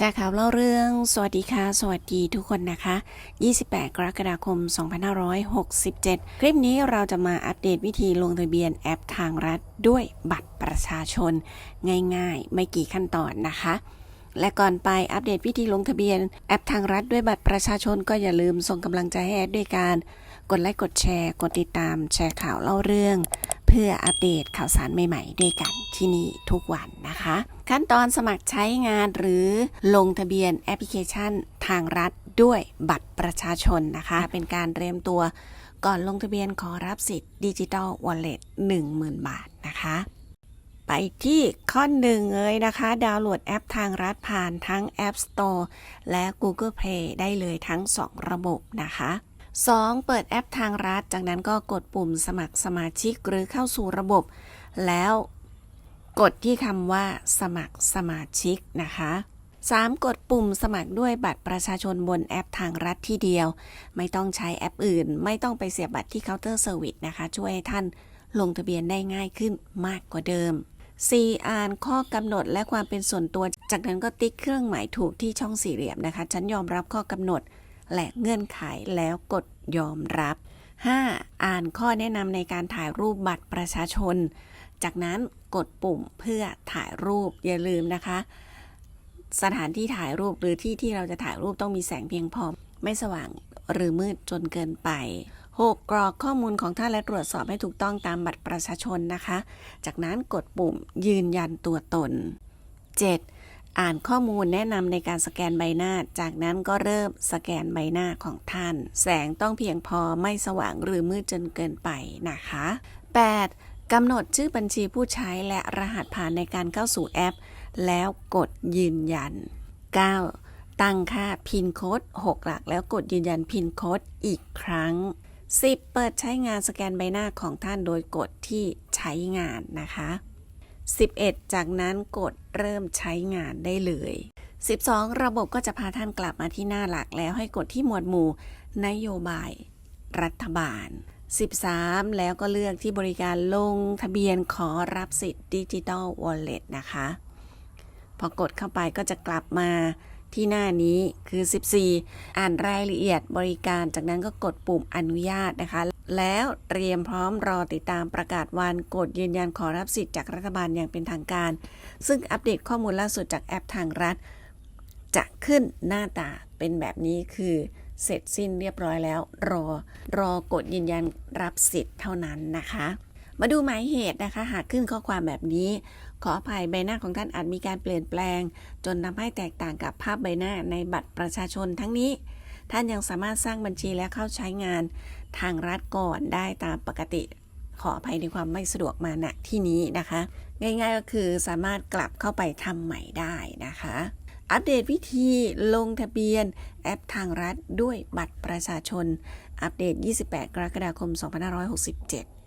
แชร์ข่าวเล่าเรื่อง สวัสดีค่ะ สวัสดีทุกคนนะคะ 28 กรกฎาคม 2567 คลิปนี้เราจะมาอัปเดตวิธีลงทะเบียนแอปทางรัฐด้วยบัตรประชาชน ง่ายๆ ไม่กี่ขั้นตอนนะคะ และก่อนไปอัปเดตวิธีลงทะเบียนแอปทางรัฐด้วยบัตรประชาชนก็อย่าลืมส่งกำลังใจให้แอดด้วยการ กดไลค์กดแชร์ กดติดตามแชร์ข่าวเล่าเรื่อง เพื่ออัปเดตข่าวสารใหม่ๆ ด้วยกันที่นี่ทุกวันนะคะ ขั้นตอนสมัครใช้งานหรือลงทะเบียนแอปพลิเคชันทางรัฐด้วยบัตรประชาชนนะคะ เป็นการเตรียมตัวก่อนลงทะเบียนขอรับสิทธิ์ดิจิ t a ลวอลเล็ต10,000 บาทนะคะ ไปที่ข้อหนึ่งเลยนะคะ ดาวน์โหลดแอปทางรัฐผ่านทั้ง App Store และ Google Play ได้เลยทั้ง 2 ระบบนะคะ 2. เปิดแอปทางรัฐ จากนั้นก็กดปุ่มสมัครสมาชิกหรือเข้าสู่ระบบ แล้วกดที่คำว่า สมัครสมาชิกนะคะ 3. กดปุ่มสมัครด้วยบัตรประชาชนบนแอปทางรัฐที่เดียว ไม่ต้องใช้แอปอื่น ไม่ต้องไปเสียบบัตรที่เคาน์เตอร์เซอร์วิสนะคะ ช่วยให้ท่านลงทะเบียนได้ง่ายขึ้นมากกว่าเดิม 4. อ่านข้อกำหนดและความเป็นส่วนตัว จากนั้นก็ติ๊กเครื่องหมายถูกที่ช่องสี่เหลี่ยมนะคะ ฉันยอมรับข้อกำหนด และเงื่อนไขแล้วกดยอมรับ 5. อ่านข้อแนะนำในการถ่ายรูปบัตรประชาชน จากนั้นกดปุ่มเพื่อถ่ายรูปอย่าลืมนะคะ สถานที่ถ่ายรูปหรือที่ที่เราจะถ่ายรูปต้องมีแสงเพียงพอ ไม่สว่างหรือมืดจนเกินไป 6. กรอกข้อมูลของท่านและตรวจสอบให้ถูกต้องตามบัตรประชาชนนะคะ จากนั้นกดปุ่มยืนยันตัวตน 7. อ่านข้อมูลแนะนำในการสแกนใบหน้า จากนั้นก็เริ่มสแกนใบหน้าของท่าน แสงต้องเพียงพอไม่สว่างหรือมืดจนเกินไปนะคะ 8. กำหนดชื่อบัญชีผู้ใช้และรหัสผ่านในการเข้าสู่แอป แล้วกดยืนยัน 9. ตั้งค่าพินโค้ด6หลัก แล้วกดยืนยันพินโค้ดอีกครั้ง 10. เปิดใช้งานสแกนใบหน้าของท่านโดยกดที่ใช้งานนะคะ 11 จากนั้นกดเริ่มใช้งานได้เลย 12 ระบบก็จะพาท่านกลับมาที่หน้าหลักแล้วให้กดที่หมวดหมู่ นโยบาย รัฐบาล 13 แล้วก็เลือกที่บริการลงทะเบียนขอรับสิทธิ์ดิจิ t a ลวอลเล็ตนะคะ พอกดเข้าไปก็จะกลับมา ที่หน้านี้คือ 14 อ่านรายละเอียดบริการ จากนั้นก็กดปุ่มอนุญาตนะคะ แล้วเตรียมพร้อมรอติดตามประกาศวันกดยืนยันขอรับสิทธิ์จากรัฐบาลอย่างเป็นทางการ ซึ่งอัปเดตข้อมูลล่าสุดจากแอปทางรัฐ จะขึ้นหน้าตาเป็นแบบนี้คือเสร็จสิ้นเรียบร้อยแล้ว รอรอกดยืนยันรับสิทธิ์เท่านั้นนะคะ มาดูหมายเหตุนะคะ หากขึ้นข้อความแบบนี้ ขออภัยใบหน้าของท่านอาจมีการเปลี่ยนแปลง จนทำให้แตกต่างกับภาพใบหน้าในบัตรประชาชนทั้งนี้ ท่านยังสามารถสร้างบัญชีและเข้าใช้งาน ทางรัฐก่อนได้ตามปกติ ขออภัยในความไม่สะดวกมาณที่นี้นะคะ ง่าย ๆก็คือสามารถกลับเข้าไปทำใหม่ได้นะคะ อัปเดตวิธีลงทะเบียน แอปทางรัฐด้วยบัตรประชาชน อัปเดต 28 กรกฎาคม 2567